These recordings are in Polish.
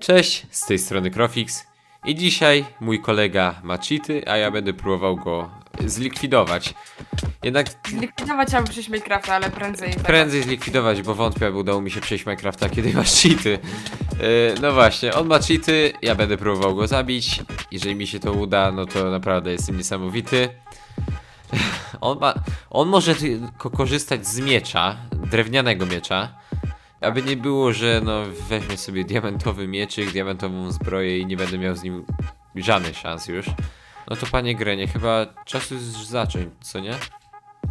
Cześć, z tej strony Krofix i dzisiaj mój kolega ma cheaty, a ja będę próbował go zlikwidować. Jednak Zlikwidować albo przejść Minecrafta, ale prędzej. tak. prędzej zlikwidować, bo wątpię, aby udało mi się przejść Minecrafta, kiedy masz cheaty. Yy, no właśnie, on ma cheaty, ja będę próbował go zabić. Jeżeli mi się to uda, no to naprawdę jestem niesamowity. On ma, on może tylko korzystać z miecza, drewnianego miecza. Aby nie było, że no weźmie sobie diamentowy mieczyk, diamentową zbroję i nie będę miał z nim żadnych szans już. No to panie Grenie, chyba czas już zacząć, co nie?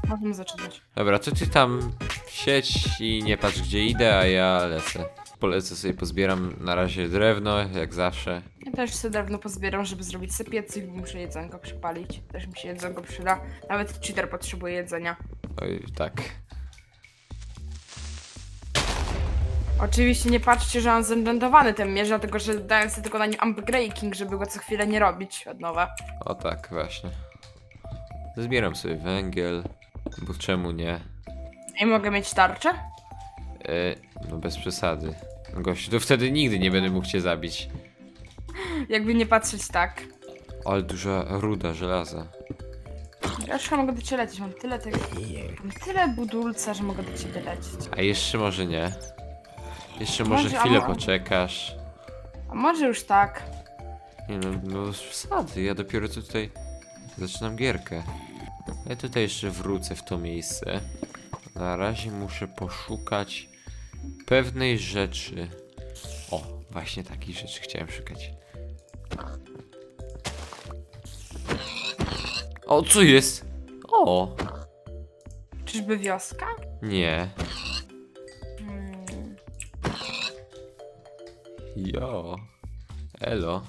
Możemy zaczynać. Dobra, to ty tam siedź i nie patrz gdzie idę, a ja lecę. Polecę sobie, pozbieram na razie drewno, jak zawsze. Ja też sobie drewno pozbieram, żeby zrobić sobie piecyk, bo muszę jedzonko przypalić. Też mi się jedzonko przyda. Nawet cheater potrzebuje jedzenia. Oj, tak. Oczywiście nie patrzcie, że mam zenblendowany ten mierz, dlatego że dałem sobie tylko na nim breaking, żeby go co chwilę nie robić od nowa. O tak, właśnie. Zbieram sobie węgiel, bo czemu nie? I mogę mieć tarczę? E, no bez przesady. Gościu, to wtedy nigdy nie będę mógł cię zabić. Jakby nie patrzeć tak. Ale duża ruda żelaza. Ja już chyba mogę do ciebie lecieć, mam tyle tego... Mam tyle budulca, że mogę do ciebie lecieć. A jeszcze może nie. Jeszcze może Może, a chwilę mo- poczekasz. A może już tak? Nie no, no bez przesady, ja dopiero tutaj zaczynam gierkę. Ja tutaj jeszcze wrócę w to miejsce. Na razie muszę poszukać pewnej rzeczy. O, właśnie takiej rzeczy chciałem szukać. O, co jest? O, Czyżby wioska? nie. Jo. Elo.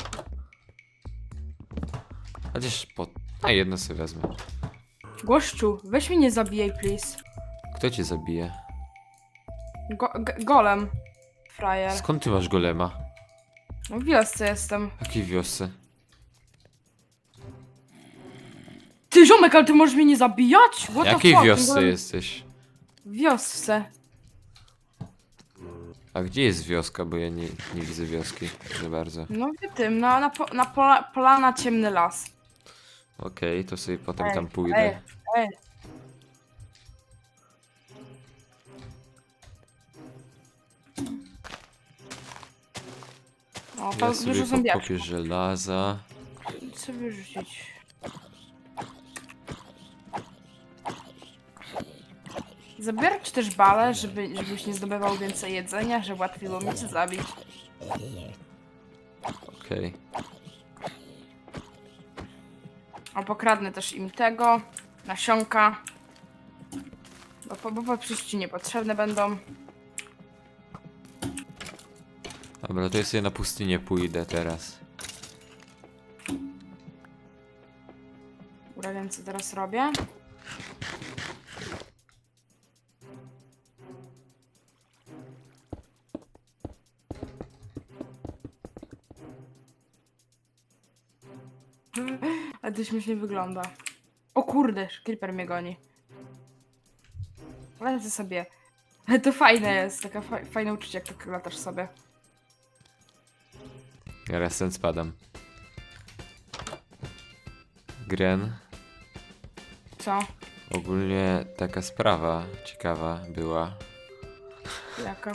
Chociaż po... A jedno sobie wezmę. Gościu, weź mnie nie zabijaj, please. Kto cię zabije? Go g- golem. Frajer. Skąd ty masz golema? No w wiosce jestem. W jakiej wiosce? Ty ziomek, ale ty możesz mnie nie zabijać? What W the jakiej fuck? wiosce Golem- jesteś? W wiosce. A gdzie jest wioska? Bo ja nie, nie widzę wioski za bardzo. No w tym, na, na, po, na pola, polana ciemny las. Okej, to sobie potem tam pójdę. Ej, ej. O, Ja to sobie dużo zombiaczków. pokopię żelaza. Co wyrzucić? Zabierać też bale, żeby, żebyś nie zdobywał więcej jedzenia, żeby łatwiej było mi cię zabić. Okej. A pokradnę też im tego, nasionka. Bo, po- bo po przyjściu niepotrzebne będą. Dobra, to ja sobie na pustynię pójdę teraz. Dobra, wiem co teraz robię. To śmiesznie wygląda. O kurde, creeper mnie goni. Lecę sobie. Ale to fajne jest, taka fa fajne uczucie, jak tak latasz sobie. Ten spadam. Gren. Co? Ogólnie taka sprawa ciekawa była. Jaka?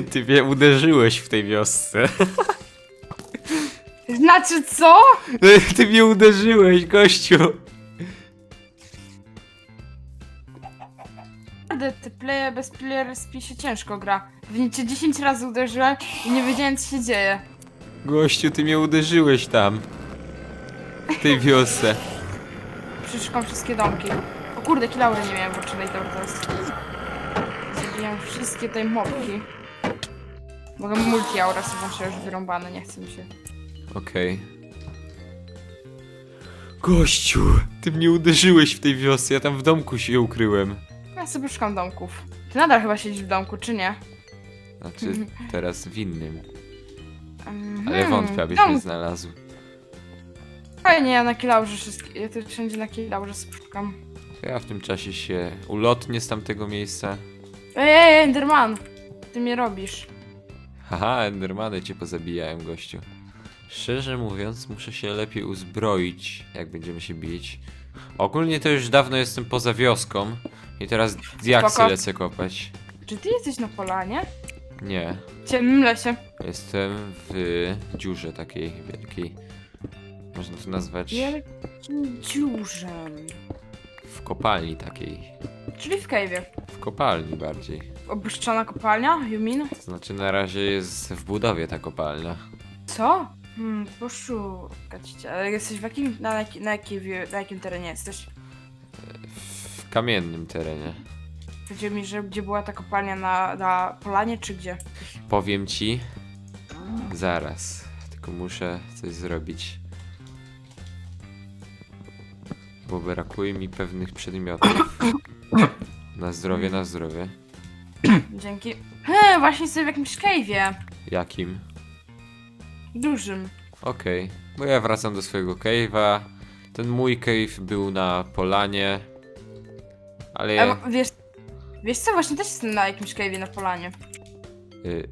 Ty mnie uderzyłeś w tej wiosce. Znaczy co? Ty mnie uderzyłeś, gościu. Naprawdę, te player bez player spi się ciężko gra. Pewnie cię 10 razy uderzyłem i nie wiedziałem co się dzieje. Gościu, ty mnie uderzyłeś tam. W tej wiosce. Przeszukam wszystkie domki. O kurde, kilaury nie miałem włączonej, dobra to jest. Zabiłem wszystkie tej mopki. Mogę multi aura sobie włączyć już wyrąbane, nie chce mi się. Okej. Gościu, ty mnie uderzyłeś w tej wiosce, ja tam w domku się ukryłem. Ja sobie szukam domków. Ty nadal chyba siedzisz w domku, czy nie? Znaczy, teraz w innym. Mhm. Ale wątpię, abyś Dom- mnie znalazł. Fajnie, ja na kilaurze wszystkie. Ja tu wszędzie na kilaurze sobie szukam. To ja w tym czasie się ulotnię z tamtego miejsca. Ej, ej, Enderman! Ty mnie robisz. Haha, Endermany cię pozabijają, gościu. Szczerze mówiąc, muszę się lepiej uzbroić, jak będziemy się bić. Ogólnie to już dawno jestem poza wioską i teraz diaksy Spoko. lecę kopać. Czy ty jesteś na polanie? Nie, W ciemnym lesie. jestem w dziurze takiej wielkiej. Można to nazwać Wielkim dziurzem. w kopalni takiej. Czyli w cave'ie. W kopalni bardziej. Opuszczona kopalnia, mean? To znaczy na razie jest w budowie ta kopalnia. Co? Hmm, poszukać cię. Ale jesteś w jakim, na, jaki, na, jakiej, wie- na jakim terenie jesteś? W kamiennym terenie. Chodzi mi, że gdzie była ta kopalnia na, na polanie, czy gdzie? Powiem ci zaraz. Tylko muszę coś zrobić. Bo brakuje mi pewnych przedmiotów. Na zdrowie, na zdrowie. Dzięki. He, właśnie jestem w jakimś cave'ie. Jakim? Dużym. Okej. Bo ja wracam do swojego cave'a. Ten mój cave był na polanie. Ale A, wiesz, wiesz co, właśnie też jestem na jakimś cave'ie na polanie. Y...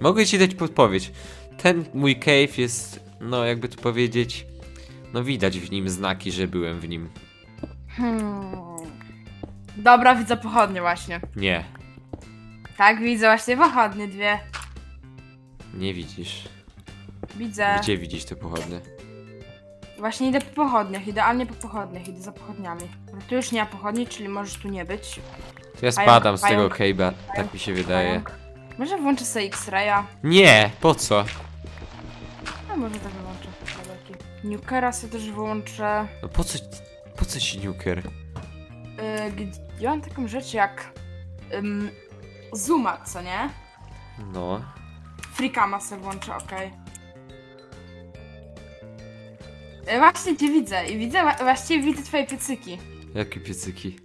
Mogę ci dać podpowiedź. Ten mój cave jest, no jakby to powiedzieć, no widać w nim znaki, że byłem w nim. Hmm. Dobra, widzę pochodnie właśnie. Nie, Tak, widzę właśnie pochodnie dwie. Nie widzisz. Widzę. Gdzie widzisz te pochodnie? Właśnie idę po pochodniach, idealnie po pochodniach, idę za pochodniami. No tu już nie ma pochodni, czyli możesz tu nie być. To ja spadam z tego pająk, cave'a, tak mi się wydaje. Pająk. Może włączę sobie X-raya. Nie, po co? A może tak wyłączę. Kabelki. Nukera sobie też wyłączę. No po co, po co ci nuker? Yy, gdzie- ja mam taką rzecz jak ym, Zuma, co nie? No, Freakama sobie włączę, okej. Yy, Właśnie cię widzę i widzę, wa- właściwie widzę twoje piecyki. jakie piecyki?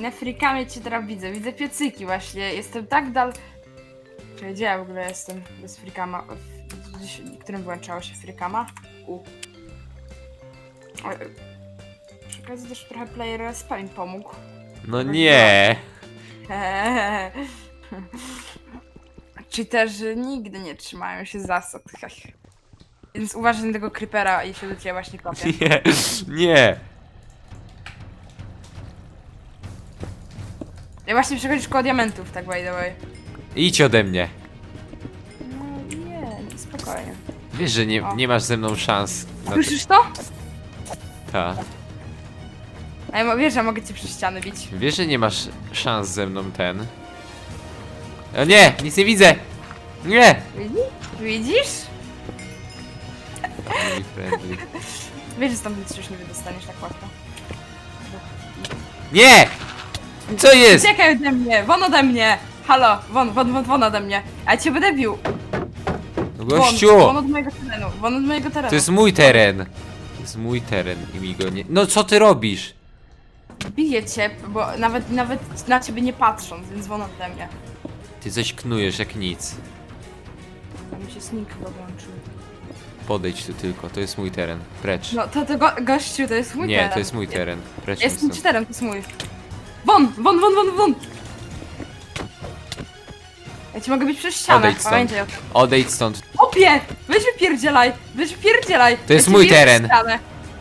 Na freakamie cię teraz widzę, widzę piecyki właśnie, jestem tak dal... Czy gdzie ja w ogóle jestem bez freakama? W, w którym włączało się freakama? U. Y, Przy okazji też trochę player mi pomógł. No nie! Cheaterzy nigdy nie trzymają się zasad. Więc uważaj na tego creepera i się do ciebie właśnie kopię. Nie, nie! Ja właśnie przechodzisz koło diamentów, tak by the way. Idź ode mnie. No nie, spokojnie. Wiesz, że nie, O. nie masz ze mną szans na to. Słyszysz to? Ta. A ja mo- wiesz, że mogę cię przez ściany bić. Wiesz, że nie masz szans ze mną ten. O nie, nic nie widzę! Nie! Widzisz? Widzisz? Friendly. Wiesz, że stąd nic już nie wydostaniesz tak łatwo. Nie! Co jest? Uciekaj ode mnie! Won ode mnie! Halo! Won, won, won, won ode mnie! A ja cię będę bił! No Won, gościu! won od mojego terenu! Won od mojego terenu! To jest mój teren. To jest mój teren i mi go nie... No co ty robisz? Biję cię, bo nawet, nawet na ciebie nie patrząc, więc won ode mnie. Ty coś knujesz jak nic. To mi się sneak chyba włączył. Podejdź tu tylko, to jest mój teren. Precz. No to, to go, gościu, to jest mój nie, teren. to jest mój teren. Precz Jestem stąd. to jest mój. Won, won, won, won, won! Ja ci mogę być przez ścianę, Odejdź stąd. pamiętaj o tym. Odejdź stąd. Opie! Weź wypierdzielaj! Weź wypierdzielaj! To jest ja ci mój biję teren. przez ścianę.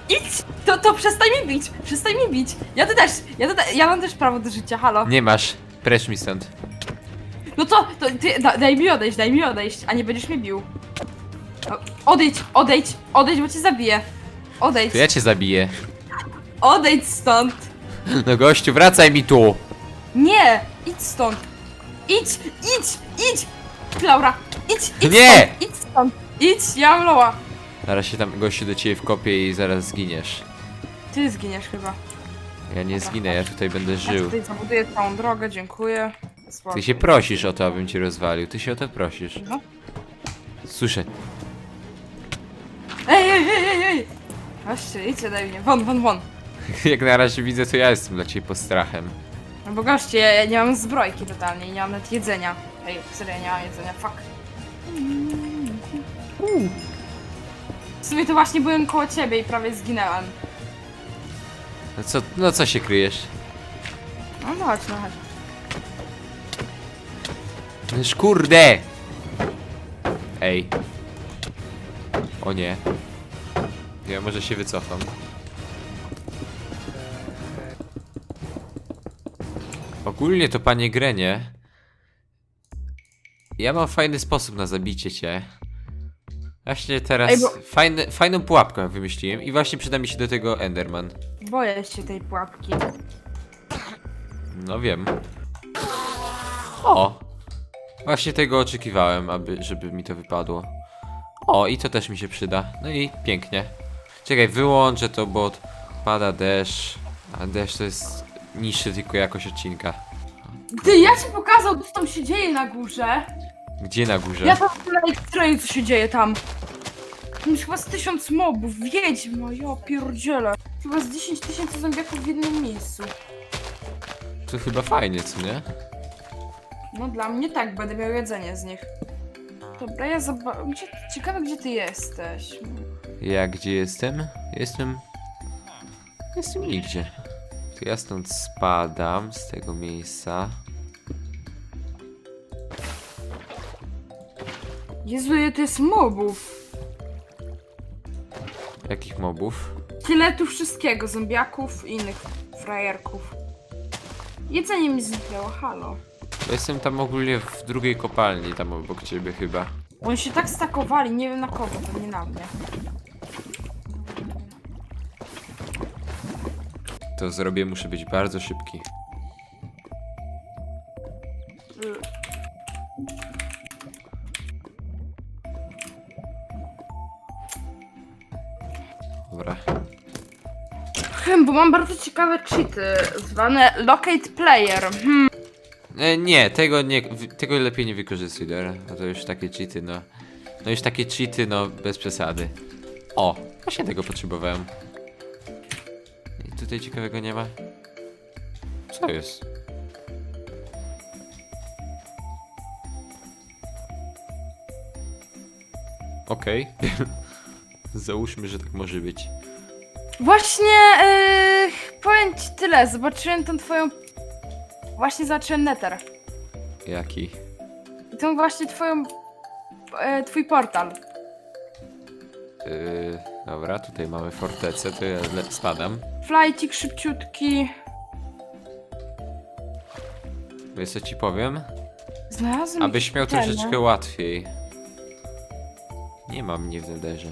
Idź! To, to przestań mi bić! Przestań mi bić! Ja to też, ja to, ja mam też prawo do życia, halo. Nie masz. Precz mi stąd. No to, to ty, da, daj mi odejść, daj mi odejść, a nie będziesz mnie bił. Odejdź, odejdź, odejdź, bo cię zabiję. Odejdź, To ja cię zabiję. odejdź stąd! No gościu, wracaj mi tu! Nie! Idź stąd! Idź, idź, idź! Laura, idź, idź Nie! stąd! Idź stąd! Idź, ja mam Loa! Zaraz się tam gościu do ciebie wkopie i zaraz zginiesz. Ty zginiesz chyba. Ja nie zginę, ja tutaj będę Ja żył. tutaj zabuduję całą drogę, dziękuję. Słabo. Ty się prosisz o to, abym cię rozwalił. Ty się o to prosisz. No. Słyszę. Ej, ej, ej, ej, ej! Właśnie, idźcie daj mnie. Won, won, won. Jak na razie widzę, to ja jestem dla ciebie postrachem. No bo goście, ja, ja nie mam zbrojki totalnie nie mam nawet jedzenia. Ej, serio, nie mam jedzenia, fuck. W sumie to właśnie byłem koło ciebie i prawie zginęłem. No co, no co się kryjesz? No chodź, no chodź. Ależ kurde! Ej. O nie. Ja może się wycofam. Ogólnie to panie Grenie. Ja mam fajny sposób na zabicie cię. Właśnie teraz Ej, bo- fajny, fajną pułapkę wymyśliłem i właśnie przyda mi się do tego Enderman. Boję się tej pułapki. No wiem. O! Właśnie tego oczekiwałem, aby, żeby mi to wypadło. O, i to też mi się przyda. No i pięknie. Czekaj, wyłączę to, bo pada deszcz. A deszcz to jest niższy tylko jakość odcinka. Ty, ja ci pokazał, co tam się dzieje na górze. Gdzie na górze? Ja tam na ekstremie, co się dzieje tam. Tam jest chyba z tysiąc mobów, wiedźmo, ja pierdzielę. Chyba z 10 tysięcy zombiaków w jednym miejscu. To chyba fajnie, co nie? No dla mnie tak, będę miał jedzenie z nich. Dobra, ja zobaczę. Gdzie... Ciekawe, gdzie ty jesteś. Ja gdzie jestem? Jestem... Jestem nigdzie. To ja stąd spadam z tego miejsca. Jezu, ile to jest mobów. Jakich mobów? Tyle tu wszystkiego, zombiaków i innych frajerków. Jedzenie mi zniknęło, halo. Ja Jestem tam ogólnie w drugiej kopalni, tam obok ciebie chyba. Oni się tak stakowali, nie wiem na kogo, to nie na mnie. To zrobię, muszę być bardzo szybki. Dobra. Hmm, bo mam bardzo ciekawe cheaty, zwane Locate Player. Hmm. E, nie, tego nie, tego lepiej nie wykorzystuj, dobra? No to już takie cheaty, no. No już takie cheaty, no, bez przesady. O, właśnie tego potrzebowałem. I tutaj ciekawego nie ma. Co jest? Okej. Załóżmy, że tak może być. Właśnie, yy, powiem ci tyle, zobaczyłem tą twoją... Właśnie zobaczyłem Nether. Jaki? Tą właśnie twoją... E, twój portal. Yy, dobra, tutaj mamy fortecę, to ja le- spadam. Flajcik szybciutki. Wiesz co ci powiem? Znalazłem Abyś miał ten, troszeczkę łatwiej. Nie ma mnie w nederze.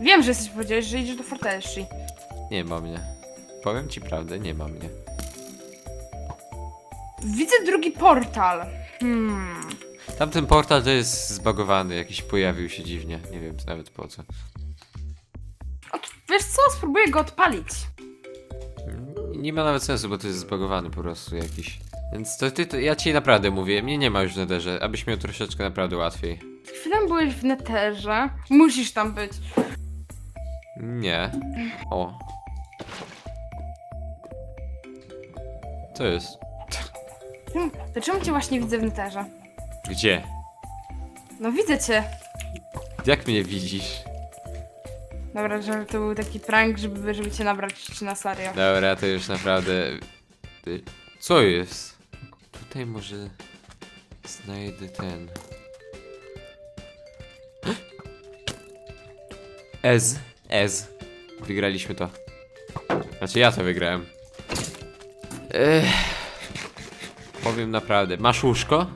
Wiem, że jesteś powiedziałeś, że idziesz do fortecy. Nie ma mnie. Powiem ci prawdę, nie ma mnie. Widzę drugi portal. Hmm. Tamten portal to jest zbagowany, jakiś pojawił się dziwnie. Nie wiem nawet po co. O, tu- wiesz co? Spróbuję go odpalić. Nie ma nawet sensu, bo to jest zbagowany po prostu jakiś. Więc to ty, to ja ci naprawdę mówię, mnie nie ma już w nederze, abyś miał troszeczkę naprawdę łatwiej. Chwilę byłeś w neterze. Musisz tam być. Nie. O. Co jest? Hmm, To czemu cię właśnie widzę w neterze? Gdzie? No widzę cię. Jak mnie widzisz? Dobra, że to był taki prank, żeby, żeby cię nabrać czy na serio. Dobra, to już naprawdę. Ty- Co jest? Tutaj może znajdę ten. Ez, Ez. Wygraliśmy to. Znaczy ja to wygrałem. Ech. Powiem naprawdę. Masz łóżko?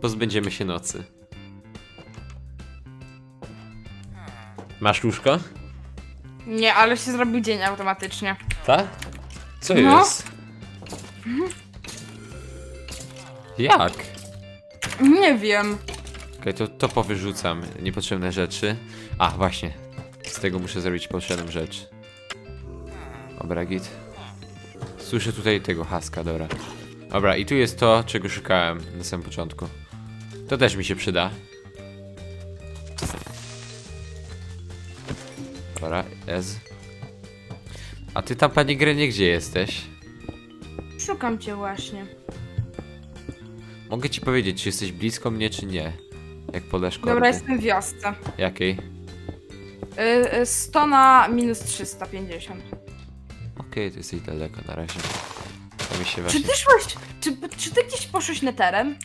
Pozbędziemy się nocy. Masz łóżko? Nie, ale się zrobił dzień automatycznie. Tak? Co No. jest? Jak? Nie wiem. Okej, to, to powyrzucam niepotrzebne rzeczy. A, właśnie. Z tego muszę zrobić potrzebną rzecz. Dobra, git. Słyszę tutaj tego haska, dobra. Dobra, i tu jest to, czego szukałem na samym początku. To też mi się przyda. Dobra, Ez. A ty tam, panie Grenie, gdzie jesteś? Szukam cię właśnie. Mogę ci powiedzieć, czy jesteś blisko mnie, czy nie. Jak podasz kordy. Dobra, jestem w wiosce. Jakiej? Y, y, 100 na minus 350. Okej, to jesteś daleko na razie. To mi się Czy właśnie... ty szłeś, czy, czy ty gdzieś poszłeś neterem?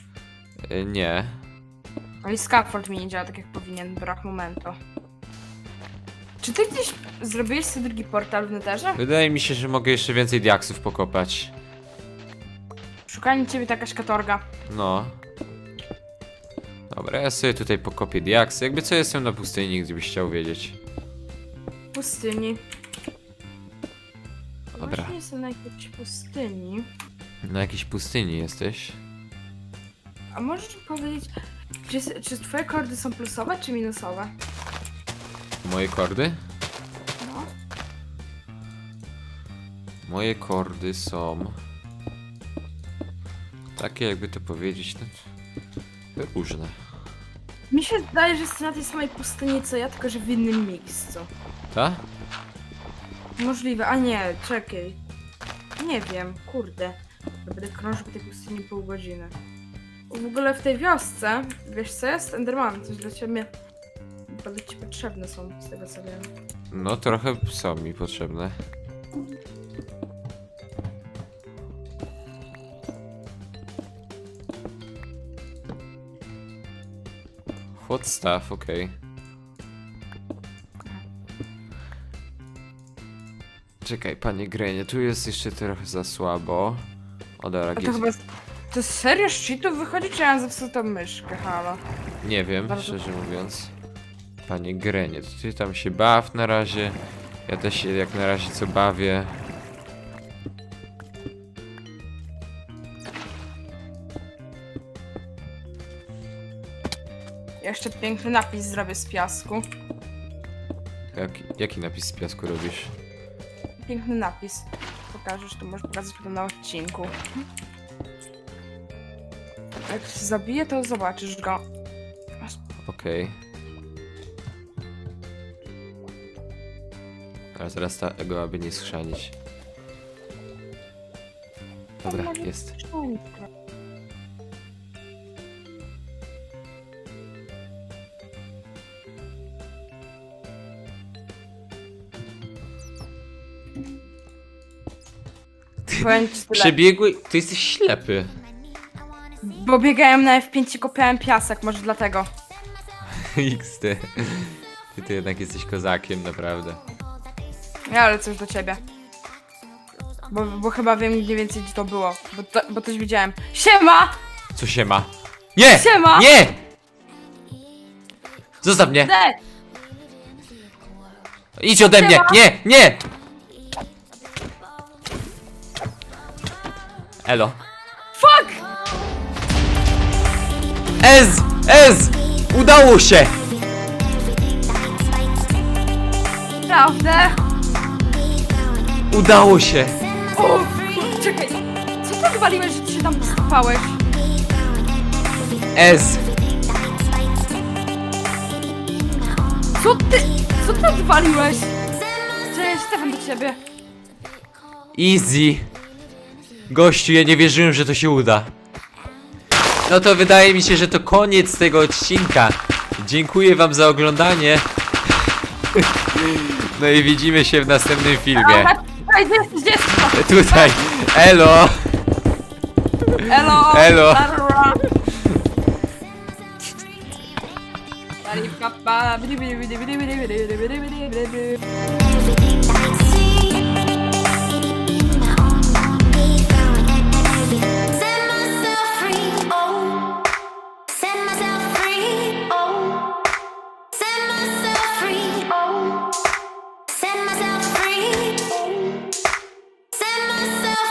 Y, Nie. Ale scaffold mi nie działa tak jak powinien, brak momentu. Czy ty gdzieś zrobiłeś sobie drugi portal w Netherze? Wydaje mi się, że mogę jeszcze więcej diaksów pokopać. Szukanie ciebie to jakaś katorga. No. Dobra, ja sobie tutaj pokopię diaksy. Jakby co jestem na pustyni, gdybyś chciał wiedzieć. Pustyni. Dobra. Właśnie jestem na jakiejś pustyni. Na jakiejś pustyni jesteś? A możesz mi powiedzieć, czy, czy twoje kordy są plusowe czy minusowe? Moje kordy? No. Moje kordy są... Takie jakby to powiedzieć, no... Różne. Mi się zdaje, że jesteś na tej samej pustyni co ja, tylko że w innym miejscu. Ta? Możliwe, a nie, czekaj. Nie wiem, kurde. Będę krążył po tej pustyni pół godziny. W ogóle w tej wiosce, wiesz co jest? Enderman, coś dla ciebie. Będą ci potrzebne są, z tego co wiem. No trochę są mi potrzebne. Hot stuff, okej. Czekaj, panie Grenie, tu jest jeszcze trochę za słabo. O, dobra, A to chyba... To serio z cheatów wychodzi, czy ja mam zepsutą myszkę, halo? Nie wiem, Bardzo- szczerze mówiąc. Panie Grenie, to ty tam się baw na razie. Ja też się jak na razie co bawię. Jeszcze piękny napis zrobię z piasku. Jak, jaki napis z piasku robisz? Piękny napis. Pokażesz, to możesz pokazać potem na odcinku. Jak się zabije, to zobaczysz go. Okej. A teraz ta ego, aby nie schrzanić. Dobra, jest. Powiem ci tyle. Przebiegły... Ty jesteś ślepy. Bo biegałem na F5 i kopiałem piasek, może dlatego. XD. Ty, ty jednak jesteś kozakiem, naprawdę. Ja ale coś do ciebie. Bo, bo chyba wiem mniej więcej gdzie to było. Bo, to, bo też widziałem. Siema! Co się ma? Nie! Siema! Nie! Zostaw mnie! Idź ode mnie! Siema! Nie! Nie! Elo. Fuck! Ez! Ez! Udało się! Prawdę? Udało się! O, czekaj. Co tak waliłeś, że ty się tam skopałeś? Ez! Co ty? Co ty odwaliłeś? Cześć, Stefan do ciebie. Easy. Gościu, ja nie wierzyłem, że to się uda. No to wydaje mi się, że to koniec tego odcinka. Dziękuję wam za oglądanie. No i widzimy się w następnym filmie. Ej, gdzie? Tutaj. Elo. Elo! Elo. Tarara. Pari, pa, pa, bidi, bidi, bidi, bidi, bidi, bidi, bidi, bidi, bidi. Everything I see